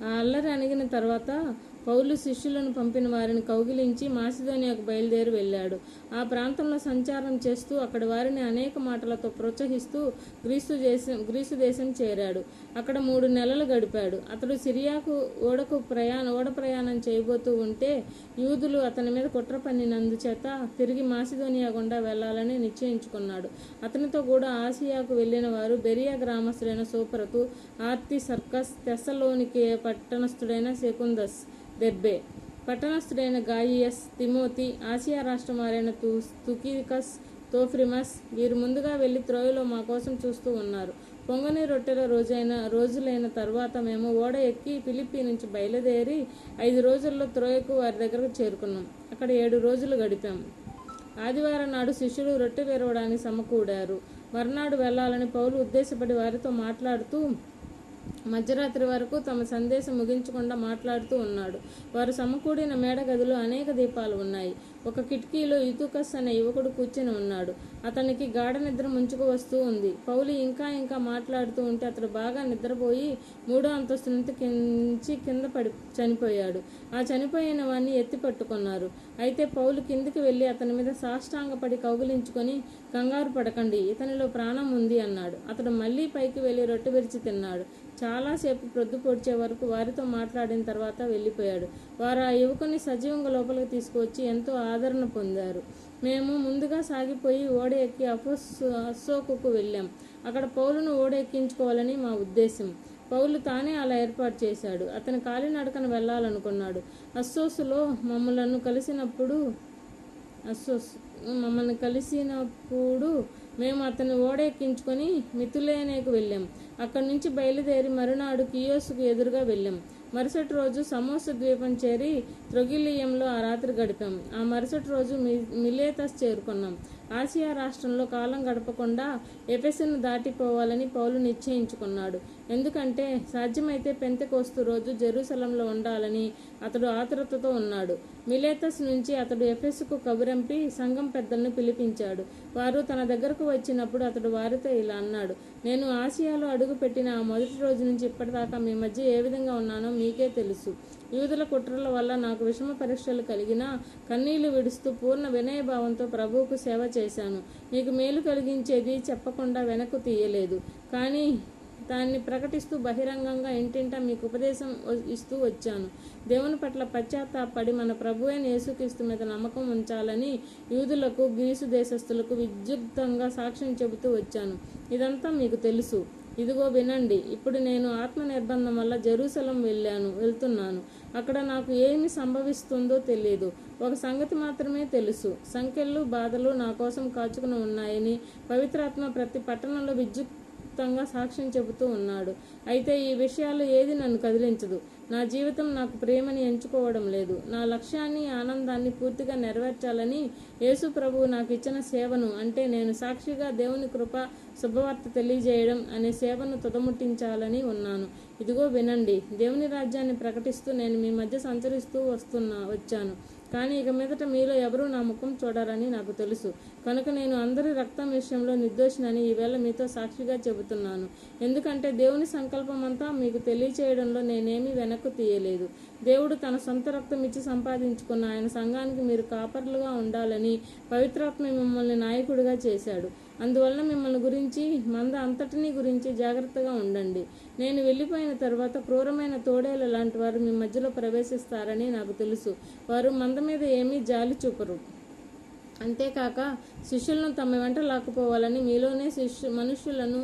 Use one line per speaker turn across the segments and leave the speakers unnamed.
ఆ అల్లరి అణిగిన తర్వాత పౌలు శిష్యులను పంపిన వారిని కౌగిలించి మాసిదోనియాకు బయలుదేరి వెళ్ళాడు. ఆ ప్రాంతంలో సంచారం చేస్తూ అక్కడి వారిని అనేక మాటలతో ప్రోత్సహిస్తూ గ్రీసు దేశం గ్రీసు దేశం చేరాడు. అక్కడ మూడు నెలలు గడిపాడు. అతడు సిరియాకు ఓడకు ప్రయాణ ఓడ ప్రయాణం చేయబోతూ ఉంటే యూదులు అతని మీద కుట్ర పన్నినందుచేత తిరిగి మాసిదోనియా గుండా వెళ్ళాలని నిశ్చయించుకున్నాడు. అతనితో కూడా ఆసియాకు వెళ్ళిన వారు బెరియా గ్రామస్తుడైన సూపరకు ఆర్తి సర్కస్ తెసలోనికి పట్టణస్థుడైన సెకుందస్ దెర్బే పట్టణస్థుడైన గాయియస్ తిమోతి ఆసియా రాష్ట్రమారైన తు తుకికస్ తోఫ్రిమస్ వీరు ముందుగా వెళ్ళి త్రోయలో మా కోసం చూస్తూ ఉన్నారు. పొంగని రొట్టెల రోజైన రోజులైన తర్వాత మేము ఓడ ఎక్కి ఫిలిప్పీ నుంచి బయలుదేరి ఐదు రోజుల్లో త్రోయకు వారి దగ్గరకు చేరుకున్నాం. అక్కడ ఏడు రోజులు గడిపాం. ఆదివారం నాడు శిష్యులు రొట్టె విరవడానికి సమకూడారు. మర్నాడు వెళ్ళాలని పౌలు ఉద్దేశపడి వారితో మాట్లాడుతూ మధ్యరాత్రి వరకు తమ సందేశం ముగించకుండా మాట్లాడుతూ ఉన్నాడు. వారు సమకూడిన మేడ గదిలో అనేక దీపాలు ఉన్నాయి. ఒక కిటికీలో యుతుకస్ అనే యువకుడు కూర్చొని ఉన్నాడు. అతనికి గాఢ నిద్ర ముంచుకు వస్తూ ఉంది. పౌలు ఇంకా ఇంకా మాట్లాడుతూ ఉంటే అతడు బాగా నిద్రపోయి మూడో అంతస్తు నుంచి కించి కింద పడి చనిపోయాడు. ఆ చనిపోయిన వాడిని ఎత్తి పట్టుకున్నారు. అయితే పౌలు కిందికి వెళ్ళి అతని మీద సాష్టాంగపడి కౌగిలించుకొని కంగారు పడకండి ఇతనిలో ప్రాణం ఉంది అన్నాడు. అతడు మళ్ళీ పైకి వెళ్ళి రొట్టె విరిచి తిన్నాడు. చాలాసేపు ప్రొద్దు పొడిచే వరకు వారితో మాట్లాడిన తర్వాత వెళ్ళిపోయాడు. వారు ఆ యువకుని సజీవంగా లోపలికి తీసుకువచ్చి ఎంతో ఆదరణ ఆదరణ పొందారు. మేము ముందుగా సాగిపోయి ఓడ ఎక్కి అఫోస్ అసోకుకు వెళ్ళాం. అక్కడ పౌలును ఓడ ఎక్కించుకోవాలని మా ఉద్దేశం. పౌలు తానే అలా ఏర్పాటు చేశాడు. అతను కాలినడకన వెళ్ళాలనుకున్నాడు. అస్సోసులో మమ్మలను కలిసినప్పుడు అస్సోస్ మమ్మల్ని కలిసినప్పుడు మేము అతన్ని ఓడెక్కించుకొని మితులేనేకు వెళ్ళాం. అక్కడి నుంచి బయలుదేరి మరునాడు కియోస్కు ఎదురుగా వెళ్ళాం. మరుసటి రోజు సమోస ద్వీపం చేరి త్రొగిలియంలో ఆ రాత్రి గడిపాం. ఆ మరుసటి రోజు మి మిలేతస్ చేరుకున్నాం. ఆసియా రాష్ట్రంలో కాలం గడపకుండా ఎఫెస్ను దాటిపోవాలని పౌలు నిశ్చయించుకున్నాడు. ఎందుకంటే సాధ్యమైతే పెంతెకోస్తు రోజు జెరూసలంలో ఉండాలని అతడు ఆతురతతో ఉన్నాడు. మిలేతస్ నుంచి అతడు ఎఫెస్కు కబురంపి సంఘం పెద్దలను పిలిపించాడు. వారు తన దగ్గరకు వచ్చినప్పుడు అతడు వారితో ఇలా అన్నాడు నేను ఆసియాలో అడుగుపెట్టిన ఆ మొదటి రోజు నుంచి ఇప్పటిదాకా మీ మధ్య ఏ విధంగా ఉన్నానో మీకే తెలుసు. యూదుల కుట్రల వల్ల నాకు విషమ పరీక్షలు కలిగినా కన్నీళ్ళు విడుస్తూ పూర్ణ వినయభావంతో ప్రభువుకు సేవ చేశాను. మీకు మేలు కలిగించేది చెప్పకుండా వెనక్కు తీయలేదు. కానీ దాన్ని ప్రకటిస్తూ బహిరంగంగా ఇంటింటా మీకు ఉపదేశం వ- ఇస్తూ వచ్చాను. దేవుని పట్ల పశ్చాత్తాపడి మన ప్రభు అయిన యేసుక్రీస్తు మీద నమ్మకం ఉంచాలని యూదులకు గ్రీసు దేశస్థులకు విద్యుక్తంగా సాక్ష్యం చెబుతూ వచ్చాను. ఇదంతా మీకు తెలుసు. ఇదిగో వినండి ఇప్పుడు నేను ఆత్మ నిర్బంధం వల్ల జెరూసలం వెళ్ళాను వెళ్తున్నాను. అక్కడ నాకు ఏమి సంభవిస్తుందో తెలియదు ఒక సంగతి మాత్రమే తెలుసు. సంఖ్యలు బాధలు నా కోసం కాచుకుని ఉన్నాయని పవిత్రాత్మ ప్రతి పట్టణంలో విద్యుక్తంగా సాక్ష్యం చెబుతూ ఉన్నాడు. అయితే ఈ విషయాలు ఏది నన్ను కదిలించదు. నా జీవితం నాకు ప్రేమని ఎంచుకోవడం లేదు. నా లక్ష్యాన్ని ఆనందాన్ని పూర్తిగా నెరవేర్చాలని యేసు ప్రభువు నాకు ఇచ్చిన సేవను అంటే నేను సాక్షిగా దేవుని కృప శుభవార్త తెలియజేయడం అనే సేవను తుదముట్టించాలని ఉన్నాను. ఇదిగో వినండి దేవుని రాజ్యాన్ని ప్రకటిస్తూ నేను మీ మధ్య సంచరిస్తూ వస్తున్నా వచ్చాను. కానీ ఇక మీదట మీలో ఎవరూ నా ముఖం చూడరని నాకు తెలుసు. కనుక నేను అందరి రక్తం విషయంలో నిర్దోషినని ఈవేళ మీతో సాక్షిగా చెబుతున్నాను. ఎందుకంటే దేవుని సంకల్పం అంతా మీకు తెలియచేయడంలో వెనక వెనక్కు తీయలేదు. దేవుడు తన సొంత రక్తం ఇచ్చి సంపాదించుకున్న ఆయన సంఘానికి మీరు కాపర్లుగా ఉండాలని పవిత్రాత్మ మిమ్మల్ని నాయకుడిగా చేశాడు. అందువలన మిమ్మల్ని గురించి మంద అంతటినీ గురించి జాగ్రత్తగా ఉండండి. నేను వెళ్ళిపోయిన తర్వాత క్రూరమైన తోడేల లాంటి వారు మీ మధ్యలో ప్రవేశిస్తారని నాకు తెలుసు. వారు మంద మీద ఏమీ జాలి చూపరు. అంతేకాక శిష్యులను తమ వెంట లాక్కుపోవాలని మీలోనే శిష్యు మనుష్యులను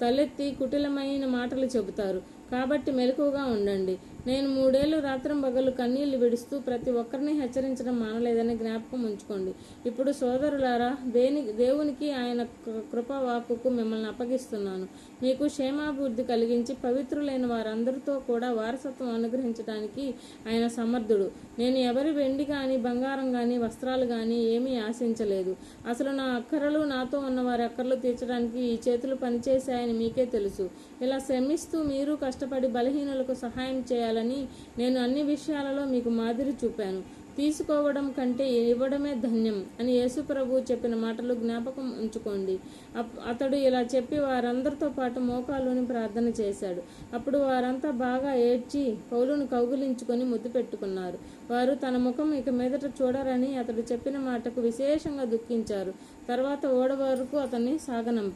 తలెత్తి కుటిలమైన మాటలు చెబుతారు. కాబట్టి మెలకువగా ఉండండి. నేను మూడేళ్ళు రాత్రం పగలు కన్నీళ్ళు విడుస్తూ ప్రతి ఒక్కరిని హెచ్చరించడం మానలేదని జ్ఞాపకం ఉంచుకోండి. ఇప్పుడు సోదరులారా దేని దేవునికి ఆయన కృ- కృపావాక్కుకు మిమ్మల్ని అప్పగిస్తున్నాను. మీకు క్షేమాభివృద్ధి కలిగించి పవిత్రులైన వారందరితో కూడా వారసత్వం అనుగ్రహించడానికి ఆయన సమర్థుడు. నేను ఎవరి వెండి కానీ బంగారం కానీ వస్త్రాలు కానీ ఏమీ ఆశించలేదు. అసలు నా అక్కరలు నాతో ఉన్న వారి అక్కర్లు తీర్చడానికి ఈ చేతులు పనిచేశాయని మీకే తెలుసు. ఇలా శ్రమిస్తూ మీరు కష్టపడి బలహీనులకు సహాయం చేయాలని నేను అన్ని విషయాలలో మీకు మాదిరి చూపాను. తీసుకోవడం కంటే ఇవ్వడమే ధన్యం అని యేసుప్రభు చెప్పిన మాటలు జ్ఞాపకం ఉంచుకోండి. అప్- అతడు ఇలా చెప్పి వారందరితో పాటు మోకాలుని ప్రార్థన చేశాడు. అప్పుడు వారంతా బాగా ఏడ్చి పౌలును కౌగిలించుకొని ముద్దు పెట్టుకున్నారు. వారు తన ముఖం ఇక మీదట చూడరని అతడు చెప్పిన మాటకు విశేషంగా దుఃఖించారు. తర్వాత ఓడ వరకు అతన్ని సాగనంపారు.